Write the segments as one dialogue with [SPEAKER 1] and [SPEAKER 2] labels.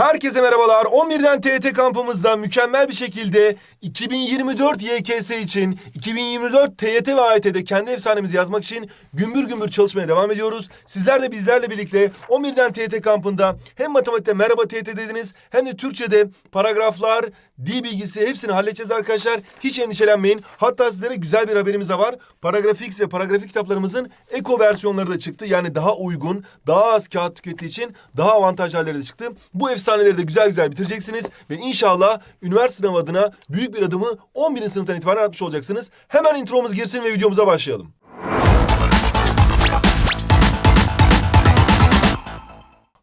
[SPEAKER 1] Herkese merhabalar. 11'den TET kampımızda mükemmel bir şekilde 2024 YKS için 2024 TYT ve AYT'de kendi efsanemizi yazmak için gümbür gümbür çalışmaya devam ediyoruz. Sizler de bizlerle birlikte 11'den TET kampında hem matematikte merhaba TET dediniz hem de Türkçe'de paragraflar, dil bilgisi hepsini halledeceğiz arkadaşlar. Hiç endişelenmeyin. Hatta sizlere güzel bir haberimiz de var. Paragrafix ve paragrafik kitaplarımızın eko versiyonları da çıktı. Yani daha uygun, daha az kağıt tükettiği için daha avantajlı halleri de çıktı. Bu efsaneleri de güzel güzel bitireceksiniz ve inşallah üniversite sınavı adına büyük bir adımı 11. sınıftan itibaren atmış olacaksınız. Hemen intromuz girsin ve videomuza başlayalım.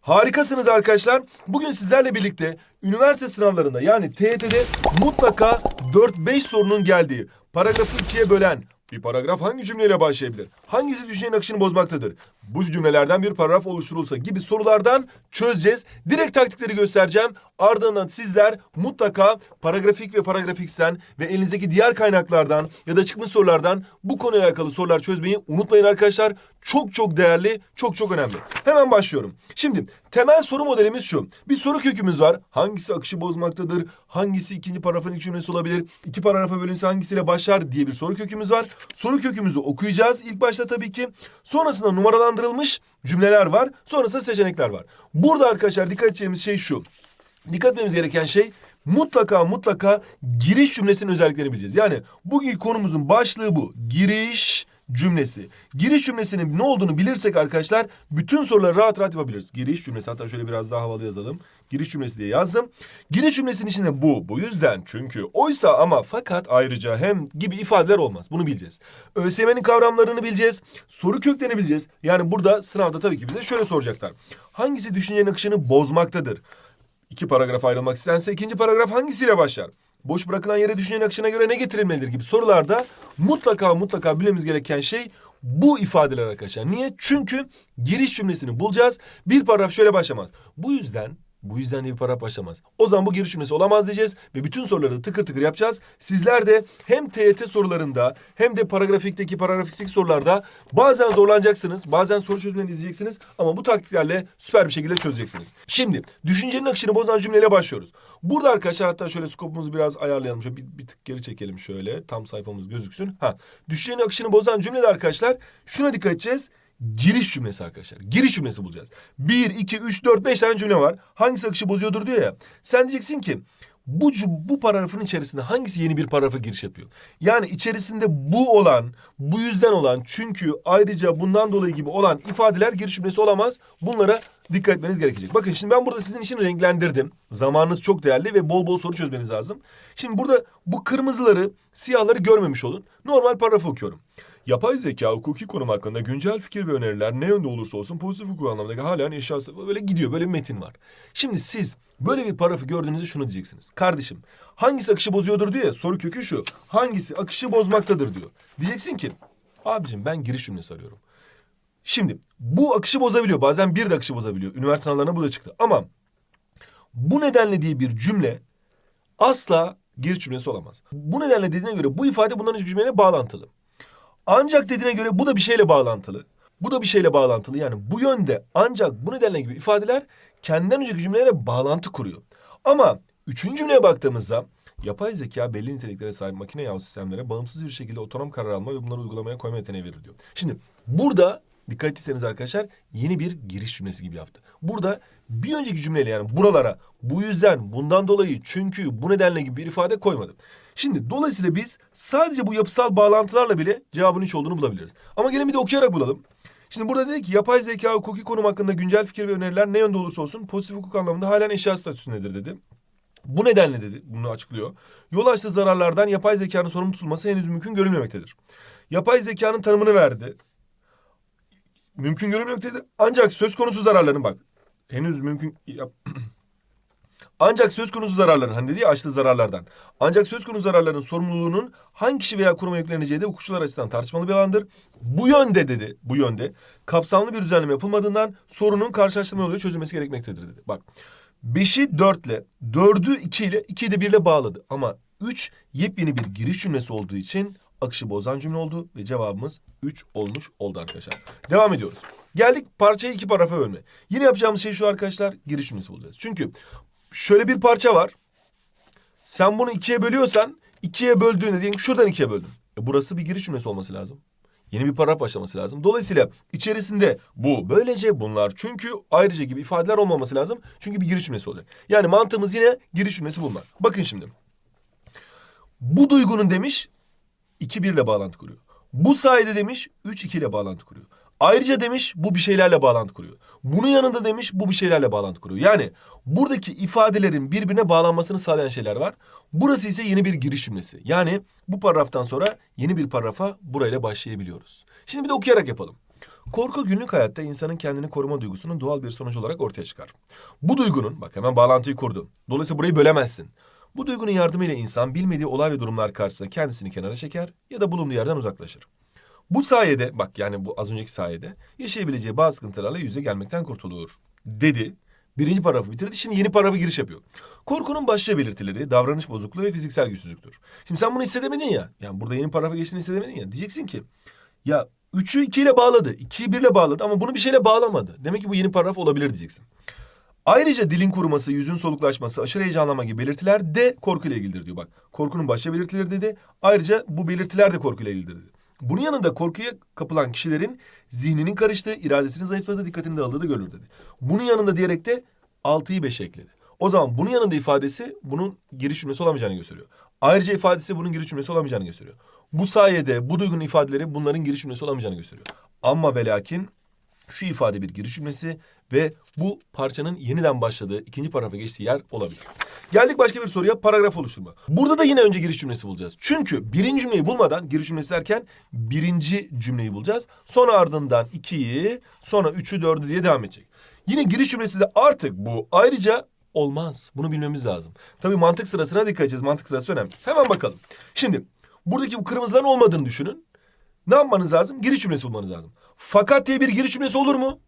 [SPEAKER 1] Harikasınız arkadaşlar. Bugün sizlerle birlikte üniversite sınavlarında yani TYT'de mutlaka 4-5 sorunun geldiği paragrafı ikiye bölen bir paragraf hangi cümleyle başlayabilir? Hangisi düşüncenin akışını bozmaktadır? Bu cümlelerden bir paragraf oluşturulsa gibi sorulardan çözeceğiz. Direkt taktikleri göstereceğim. Ardından sizler mutlaka paragrafik ve paragrafiksten ve elinizdeki diğer kaynaklardan ya da çıkmış sorulardan bu konuyla alakalı sorular çözmeyi unutmayın arkadaşlar. Çok çok değerli, çok çok önemli. Hemen başlıyorum. Şimdi temel soru modelimiz şu. Bir soru kökümüz var. Hangisi akışı bozmaktadır? Hangisi ikinci paragrafın ilk cümlesi olabilir? İki paragrafa bölünse hangisiyle başlar diye bir soru kökümüz var. Soru kökümüzü okuyacağız ilk başta tabii ki. Sonrasında numaralandırılmış cümleler var. Sonrasında seçenekler var. Burada arkadaşlar dikkat edeceğimiz şey şu. Dikkat etmemiz gereken şey mutlaka mutlaka giriş cümlesinin özelliklerini bileceğiz. Yani bugünkü konumuzun başlığı bu. Giriş cümlesi. Giriş cümlesinin ne olduğunu bilirsek arkadaşlar bütün soruları rahat rahat yapabiliriz. Giriş cümlesi hatta şöyle biraz daha havalı yazalım. Giriş cümlesi diye yazdım. Giriş cümlesinin içinde bu, bu yüzden, çünkü, oysa ama, fakat, ayrıca, hem gibi ifadeler olmaz. Bunu bileceğiz. ÖSYM'nin kavramlarını bileceğiz. Soru köklerini bileceğiz. Yani burada sınavda tabii ki bize şöyle soracaklar. Hangisi düşüncenin akışını bozmaktadır? İki paragraf ayrılmak istense ikinci paragraf hangisiyle başlar? Boş bırakılan yere düşüncenin akışına göre ne getirilmelidir gibi sorularda mutlaka mutlaka bilmemiz gereken şey bu ifadeler arkadaşlar. Niye? Çünkü giriş cümlesini bulacağız. Bir paragraf şöyle başlamaz. Bu yüzden bu yüzden de bir paragraf başlamaz. O zaman bu giriş cümlesi olamaz diyeceğiz ve bütün soruları da tıkır tıkır yapacağız. Sizler de hem TYT sorularında hem de paragrafikteki paragrafiksik sorularda bazen zorlanacaksınız. Bazen soru çözümlerini izleyeceksiniz ama bu taktiklerle süper bir şekilde çözeceksiniz. Şimdi düşüncenin akışını bozan cümleyle başlıyoruz. Burada arkadaşlar hatta şöyle skopumuzu biraz ayarlayalım. Şöyle bir, bir tık geri çekelim şöyle. Tam sayfamız gözüksün. Ha, düşüncenin akışını bozan cümlede arkadaşlar şuna dikkat edeceğiz. Giriş cümlesi arkadaşlar. Giriş cümlesi bulacağız. Bir, iki, üç, dört, beş tane cümle var. Hangisi akışı bozuyordur diyor ya. Sen diyeceksin ki bu, bu paragrafın içerisinde hangisi yeni bir paragrafa giriş yapıyor? Yani içerisinde bu olan, bu yüzden olan, çünkü ayrıca bundan dolayı gibi olan ifadeler giriş cümlesi olamaz. Bunlara dikkat etmeniz gerekecek. Bakın şimdi ben burada sizin için renklendirdim. Zamanınız çok değerli ve bol bol soru çözmeniz lazım. Şimdi burada bu kırmızıları, siyahları görmemiş olun. Normal paragrafı okuyorum. Yapay zeka hukuki konum hakkında güncel fikir ve öneriler ne yönde olursa olsun pozitif hukuk anlamındaki halen eşyası böyle gidiyor böyle bir metin var. Şimdi siz böyle bir paragrafı gördüğünüzde şunu diyeceksiniz. Kardeşim hangisi akışı bozuyordur diyor ya soru kökü şu. Hangisi akışı bozmaktadır diyor. Diyeceksin ki abicim ben giriş cümlesi arıyorum. Şimdi bu akışı bozabiliyor. Bazen bir de akışı bozabiliyor. Üniversite sınavlarına bu da çıktı. Ama bu nedenle diye bir cümle asla giriş cümlesi olamaz. Bu nedenle dediğine göre bu ifade bunların cümleyle bağlantılı. Ancak dediğine göre bu da bir şeyle bağlantılı. Bu da bir şeyle bağlantılı. Yani bu yönde ancak bu nedenle gibi ifadeler kendinden önceki cümlelere bağlantı kuruyor. Ama üçüncü cümleye baktığımızda yapay zeka belli niteliklere sahip makine yahut sistemlere bağımsız bir şekilde otonom karar alma ve bunları uygulamaya koyma yeteneği verir diyor. Şimdi burada dikkat ettiyseniz arkadaşlar yeni bir giriş cümlesi gibi yaptı. Burada bir önceki cümleyle yani buralara bu yüzden bundan dolayı çünkü bu nedenle gibi bir ifade koymadım. Şimdi dolayısıyla biz sadece bu yapısal bağlantılarla bile cevabın hiç olduğunu bulabiliriz. Ama gelin bir de okuyarak bulalım. Şimdi burada dedi ki yapay zeka hukuki konum hakkında güncel fikir ve öneriler ne yönde olursa olsun pozitif hukuk anlamında halen eşya statüsündedir dedi. Bu nedenle dedi, bunu açıklıyor. Yol açtığı zararlardan yapay zekanın sorumlu tutulması henüz mümkün görülmemektedir. Yapay zekanın tanımını verdi. Mümkün görülmemektedir. Ancak söz konusu zararların bak. Henüz mümkün... Ancak söz konusu zararların, hani dedi ya açtığı zararlardan. Ancak söz konusu zararların sorumluluğunun hangi kişi veya kuruma yükleneceği de hukukçular açısından tartışmalı bir alandır. Bu yönde dedi, bu yönde kapsamlı bir düzenleme yapılmadığından sorunun karşılaştırma yoluyla çözülmesi gerekmektedir dedi. Bak, beşi dörtle, dördü iki ile, ikiyi de birle bağladı. Ama üç yepyeni bir giriş cümlesi olduğu için akışı bozan cümle oldu ve cevabımız üç olmuş oldu arkadaşlar. Devam ediyoruz. Geldik parçayı iki paragrafa bölme. Yine yapacağımız şey şu arkadaşlar giriş cümlesi bulacağız. Çünkü şöyle bir parça var. Sen bunu ikiye bölüyorsan ikiye böldüğünde diyelim şuradan ikiye böldün. E burası bir giriş cümlesi olması lazım. Yeni bir paragraf başlaması lazım. Dolayısıyla içerisinde bu, böylece bunlar, çünkü, ayrıca gibi ifadeler olmaması lazım. Çünkü bir giriş cümlesi olacak. Yani mantığımız yine giriş cümlesi bulmak. Bakın şimdi. Bu duygunun demiş 2-1 ile bağlantı kuruyor. Bu sayede demiş 3-2 ile bağlantı kuruyor. Ayrıca demiş bu bir şeylerle bağlantı kuruyor. Bunun yanında demiş bu bir şeylerle bağlantı kuruyor. Yani buradaki ifadelerin birbirine bağlanmasını sağlayan şeyler var. Burası ise yeni bir giriş cümlesi. Yani bu paragraftan sonra yeni bir paragrafa burayla başlayabiliyoruz. Şimdi bir de okuyarak yapalım. Korku günlük hayatta insanın kendini koruma duygusunun doğal bir sonuç olarak ortaya çıkar. Bu duygunun, bak hemen bağlantıyı kurdum. Dolayısıyla burayı bölemezsin. Bu duygunun yardımıyla insan bilmediği olay ve durumlar karşısında kendisini kenara çeker ya da bulunduğu yerden uzaklaşır. Bu sayede bak yani bu az önceki sayede yaşayabileceği bazı sıkıntılarla yüze gelmekten kurtulur dedi. Birinci paragrafı bitirdi. Şimdi yeni paragrafı giriş yapıyor. Korkunun başlıca belirtileri davranış bozukluğu ve fiziksel güçsüzlüktür. Şimdi sen bunu hissedemedin ya. Yani burada yeni paragrafa geçtiğini hissedemedin ya. Diyeceksin ki ya üçü iki ile bağladı. ikiyi birle bağladı ama bunu bir şeyle bağlamadı. Demek ki bu yeni paragraf olabilir diyeceksin. Ayrıca dilin kuruması, yüzün soluklaşması, aşırı heyecanlanma gibi belirtiler de korkuyla ilgilidir diyor. Bak korkunun başka belirtileri dedi. Ayrıca bu belirtiler de korkuyla ilgilidir dedi. Bunun yanında korkuya kapılan kişilerin zihninin karıştığı, iradesinin zayıfladığı, dikkatini dağıldığı görülür dedi. Bunun yanında diyerek de 6'yı 5'e ekledi. O zaman bunun yanında ifadesi bunun giriş cümlesi olamayacağını gösteriyor. Ayrıca ifadesi bunun giriş cümlesi olamayacağını gösteriyor. Bu sayede bu duygunun ifadeleri bunların giriş cümlesi olamayacağını gösteriyor. Ama ve lakin şu ifade bir giriş cümlesi ve bu parçanın yeniden başladığı ikinci paragrafa geçtiği yer olabilir. Geldik başka bir soruya paragraf oluşturma. Burada da yine önce giriş cümlesi bulacağız. Çünkü birinci cümleyi bulmadan giriş cümlesi derken birinci cümleyi bulacağız. Sonra ardından ikiyi sonra üçü dördü diye devam edecek. Yine giriş cümlesi de artık bu ayrıca olmaz. Bunu bilmemiz lazım. Tabii mantık sırasına dikkat edeceğiz. Mantık sırası önemli. Hemen bakalım. Şimdi buradaki bu kırmızıların olmadığını düşünün. Ne yapmanız lazım? Giriş cümlesi bulmanız lazım. Fakat diye bir giriş cümlesi olur mu?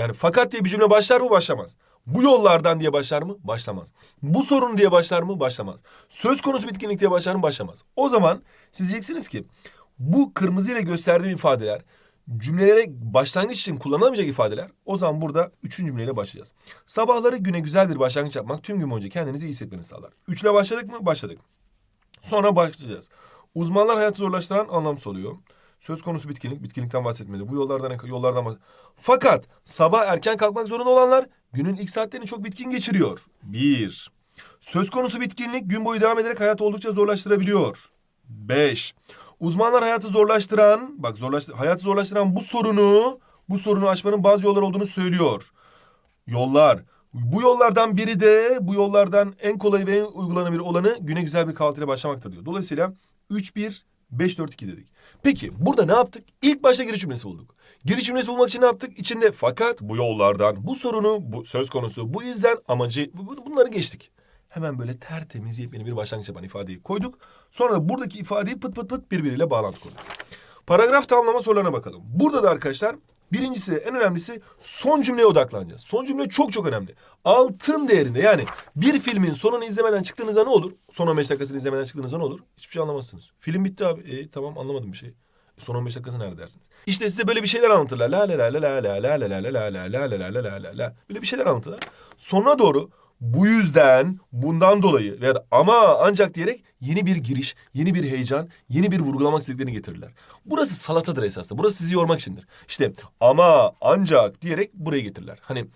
[SPEAKER 1] Yani fakat diye bir cümle başlar mı? Başlamaz. Bu yollardan diye başlar mı? Başlamaz. Bu sorun diye başlar mı? Başlamaz. Söz konusu bitkinlik diye başlar mı? Başlamaz. O zaman siz diyeceksiniz ki bu kırmızı ile gösterdiğim ifadeler cümlelere başlangıç için kullanılamayacak ifadeler. O zaman burada üçüncü cümleyle başlayacağız. Sabahları güne güzel bir başlangıç yapmak tüm gün boyunca kendinizi iyi hissetmenizi sağlar. Üçle başladık mı? Başladık. Sonra başlayacağız. Uzmanlar hayatı zorlaştıran anlamsız oluyor. Söz konusu bitkinlik, bitkinlikten bahsetmedi. Bu yollardan yollardan bahs- Fakat sabah erken kalkmak zorunda olanlar günün ilk saatlerini çok bitkin geçiriyor. Bir. Söz konusu bitkinlik gün boyu devam ederek hayatı oldukça zorlaştırabiliyor. Beş. Uzmanlar hayatı zorlaştıran, bak zorlaştı, hayatı zorlaştıran bu sorunu, bu sorunu aşmanın bazı yollar olduğunu söylüyor. Yollar. Bu yollardan biri de bu yollardan en kolay ve en uygulanabilir olanı güne güzel bir kahvaltıyla başlamaktır diyor. Dolayısıyla 3-1, 5-4-2 dedik. Peki burada ne yaptık? İlk başta giriş cümlesi bulduk. Giriş cümlesi bulmak için ne yaptık? İçinde fakat bu yollardan, bu sorunu, bu söz konusu, bu yüzden amacı bu- bu- bunları geçtik. Hemen böyle tertemiz yepyeni bir başlangıç yapan ifadeyi koyduk. Sonra da buradaki ifadeyi pıt pıt pıt birbiriyle bağlantı kurduk. Paragraf tamamlama sorularına bakalım. Burada da arkadaşlar birincisi en önemlisi son cümleye odaklanacağız. Son cümle çok çok önemli. Altın değerinde yani bir filmin sonunu izlemeden çıktığınızda ne olur? Son 15 dakikasını izlemeden çıktığınızda ne olur? Hiçbir şey anlamazsınız. Film bitti abi. E, tamam anlamadım bir şey. E, Son 15 dakikası nerede dersiniz? İşte size böyle bir şeyler anlatırlar. La la la la la la la la la la la la la la la la la la Böyle bir şeyler anlatırlar. Sonuna doğru bu yüzden, bundan dolayı veya da ama ancak diyerek yeni bir giriş, yeni bir heyecan, yeni bir vurgulamak istediklerini getirirler. Burası salatadır esasında. Burası sizi yormak içindir. İşte ama ancak diyerek buraya getirirler. Hani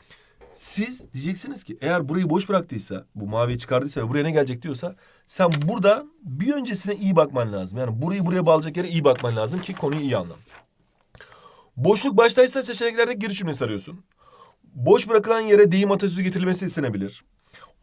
[SPEAKER 1] siz diyeceksiniz ki eğer burayı boş bıraktıysa, bu maviyi çıkardıysa ve buraya ne gelecek diyorsa sen burada bir öncesine iyi bakman lazım. Yani burayı buraya bağlayacak yere iyi bakman lazım ki konuyu iyi anlam. Boşluk baştaysa seçeneklerde giriş cümlesi arıyorsun. Boş bırakılan yere deyim atasözü getirilmesi istenebilir.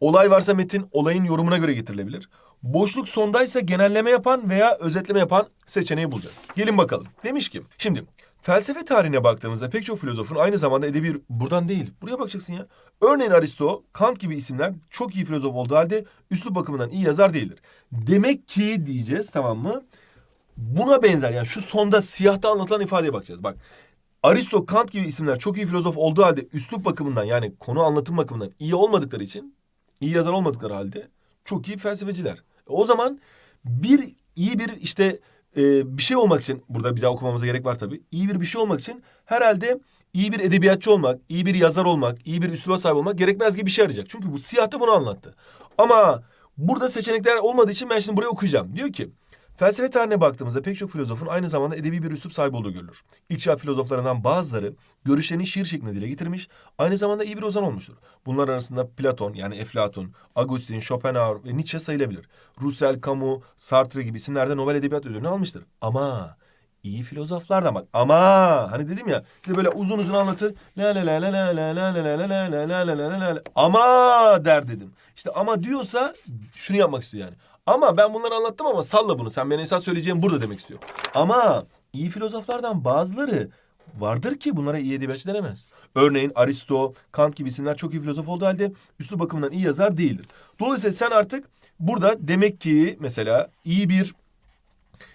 [SPEAKER 1] Olay varsa metin olayın yorumuna göre getirilebilir. Boşluk sondaysa genelleme yapan veya özetleme yapan seçeneği bulacağız. Gelin bakalım. Demiş ki şimdi felsefe tarihine baktığımızda pek çok filozofun aynı zamanda edebi buradan değil. Buraya bakacaksın ya. Örneğin Aristo, Kant gibi isimler çok iyi filozof olduğu halde üslup bakımından iyi yazar değildir. Demek ki diyeceğiz tamam mı? Buna benzer yani şu sonda siyahta anlatılan ifadeye bakacağız. Bak Aristo, Kant gibi isimler çok iyi filozof olduğu halde üslup bakımından yani konu anlatım bakımından iyi olmadıkları için, iyi yazar olmadıkları halde çok iyi felsefeciler. E, O zaman bir iyi bir işte e, bir şey olmak için burada bir daha okumamıza gerek var tabii. İyi bir bir şey olmak için herhalde iyi bir edebiyatçı olmak, iyi bir yazar olmak, iyi bir üsluba sahip olmak gerekmez gibi bir şey arayacak. Çünkü bu siyahta bunu anlattı. Ama burada seçenekler olmadığı için ben şimdi buraya okuyacağım. Diyor ki Felsefe tarihine baktığımızda pek çok filozofun aynı zamanda edebi bir üslup sahibi olduğu görülür. İlk filozoflarından bazıları görüşlerini şiir şeklinde dile getirmiş, aynı zamanda iyi bir ozan olmuştur. Bunlar arasında Platon yani Eflatun, Agustin, Schopenhauer ve Nietzsche sayılabilir. Russell, Camus, Sartre gibi isimlerden Nobel Edebiyat Ödülünü almıştır. Ama iyi filozoflar da bak ama hani dedim ya işte böyle uzun uzun anlatır la la la la la la la la la la la la la la la la ama der dedim. İşte ama diyorsa şunu yapmak istiyor yani. Ama ben bunları anlattım ama salla bunu. Sen bana esas söyleyeceğim burada demek istiyor. Ama iyi filozoflardan bazıları vardır ki bunlara iyi edebiyatçı denemez. Örneğin Aristo, Kant gibi isimler çok iyi filozof olduğu halde üslup bakımından iyi yazar değildir. Dolayısıyla sen artık burada demek ki mesela iyi bir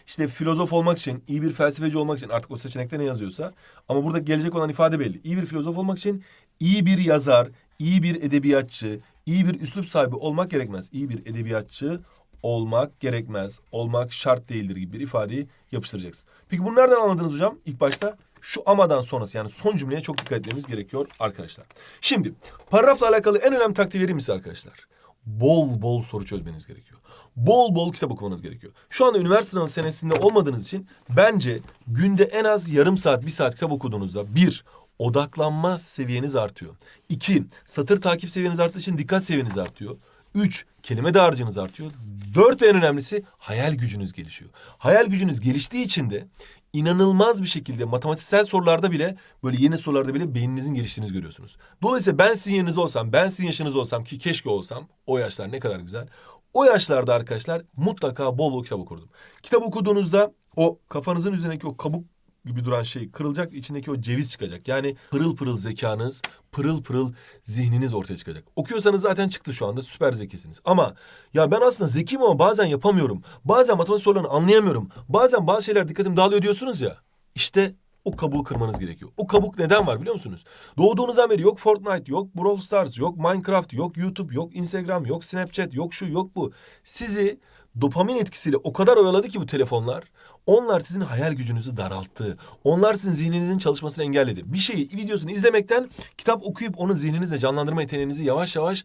[SPEAKER 1] işte filozof olmak için, iyi bir felsefeci olmak için artık o seçenekte ne yazıyorsa ama burada gelecek olan ifade belli. İyi bir filozof olmak için iyi bir yazar, iyi bir edebiyatçı, iyi bir üslup sahibi olmak gerekmez. İyi bir edebiyatçı olmak gerekmez. Olmak şart değildir gibi bir ifadeyi yapıştıracaksın. Peki bunu nereden anladınız hocam? İlk başta şu amadan sonrası yani son cümleye çok dikkat etmemiz gerekiyor arkadaşlar. Şimdi paragrafla alakalı en önemli taktiği vereyim size arkadaşlar. Bol bol soru çözmeniz gerekiyor. Bol bol kitap okumanız gerekiyor. Şu anda üniversite sınavı senesinde olmadığınız için bence günde en az yarım saat, bir saat kitap okuduğunuzda bir, odaklanma seviyeniz artıyor. İki, satır takip seviyeniz arttığı için dikkat seviyeniz artıyor. Üç, kelime dağarcığınız artıyor. Dört en önemlisi hayal gücünüz gelişiyor. Hayal gücünüz geliştiği için de inanılmaz bir şekilde matematiksel sorularda bile böyle yeni sorularda bile beyninizin geliştiğini görüyorsunuz. Dolayısıyla ben sizin yerinizde olsam, ben sizin yaşınızda olsam ki keşke olsam o yaşlar ne kadar güzel. O yaşlarda arkadaşlar mutlaka bol bol kitap okurdum. Kitap okuduğunuzda o kafanızın üzerindeki o kabuk gibi duran şey kırılacak, içindeki o ceviz çıkacak. Yani pırıl pırıl zekanız, pırıl pırıl zihniniz ortaya çıkacak. Okuyorsanız zaten çıktı şu anda süper zekisiniz. Ama ya ben aslında zekiyim ama bazen yapamıyorum. Bazen matematik sorularını anlayamıyorum. Bazen bazı şeyler dikkatim dağılıyor diyorsunuz ya. İşte o kabuğu kırmanız gerekiyor. O kabuk neden var biliyor musunuz? Doğduğunuzdan beri yok Fortnite, yok Brawl Stars, yok Minecraft, yok YouTube, yok Instagram, yok Snapchat, yok şu, yok bu. Sizi dopamin etkisiyle o kadar oyaladı ki bu telefonlar. Onlar sizin hayal gücünüzü daralttı. Onlar sizin zihninizin çalışmasını engelledi. Bir şeyi videosunu izlemekten kitap okuyup onu zihninizle canlandırma yeteneğinizi yavaş yavaş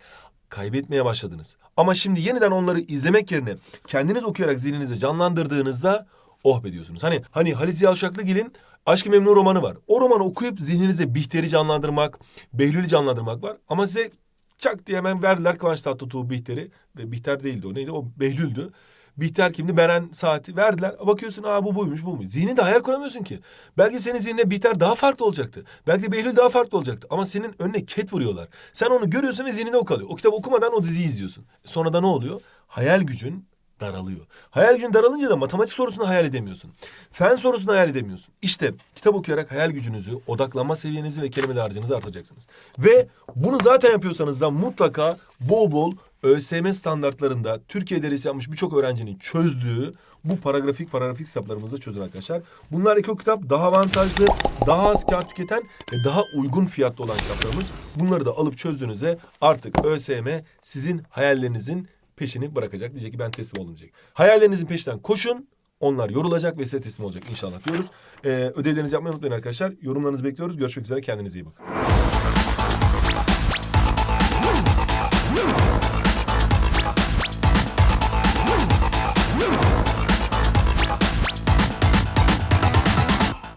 [SPEAKER 1] kaybetmeye başladınız. Ama şimdi yeniden onları izlemek yerine kendiniz okuyarak zihninizi canlandırdığınızda oh be diyorsunuz. Hani hani Halit Ziya Uşaklıgil'in Aşk-ı Memnu romanı var. O romanı okuyup zihninize Bihter'i canlandırmak, Behlül'ü canlandırmak var. Ama size çak diye hemen verdiler Kıvanç Tatlıtuğ Bihter'i. Ve Bihter değildi o neydi? O Behlül'dü. Bihter kimdi? Beren Saati verdiler. Bakıyorsun aa bu buymuş bu buymuş. Zihninde hayal kuramıyorsun ki. Belki senin zihninde Bihter daha farklı olacaktı. Belki de Behlül daha farklı olacaktı. Ama senin önüne ket vuruyorlar. Sen onu görüyorsun ve zihninde o kalıyor. O kitap okumadan o diziyi izliyorsun. Sonra da ne oluyor? Hayal gücün daralıyor. Hayal gücün daralınca da matematik sorusunu hayal edemiyorsun. Fen sorusunu hayal edemiyorsun. İşte kitap okuyarak hayal gücünüzü, odaklanma seviyenizi ve kelime dağarcığınızı artacaksınız. Ve bunu zaten yapıyorsanız da mutlaka bol bol ÖSYM standartlarında Türkiye derisi yapmış birçok öğrencinin çözdüğü bu paragrafik paragrafik kitaplarımızda çözün arkadaşlar. Bunlar iki kitap daha avantajlı, daha az kağıt tüketen ve daha uygun fiyatlı olan kitaplarımız. Bunları da alıp çözdüğünüzde artık ÖSYM sizin hayallerinizin peşini bırakacak. Diyecek ki ben teslim oldum diyecek. Hayallerinizin peşinden koşun. Onlar yorulacak ve size teslim olacak inşallah diyoruz. Ee, ödevlerinizi yapmayı unutmayın arkadaşlar. Yorumlarınızı bekliyoruz. Görüşmek üzere. Kendinize iyi bakın.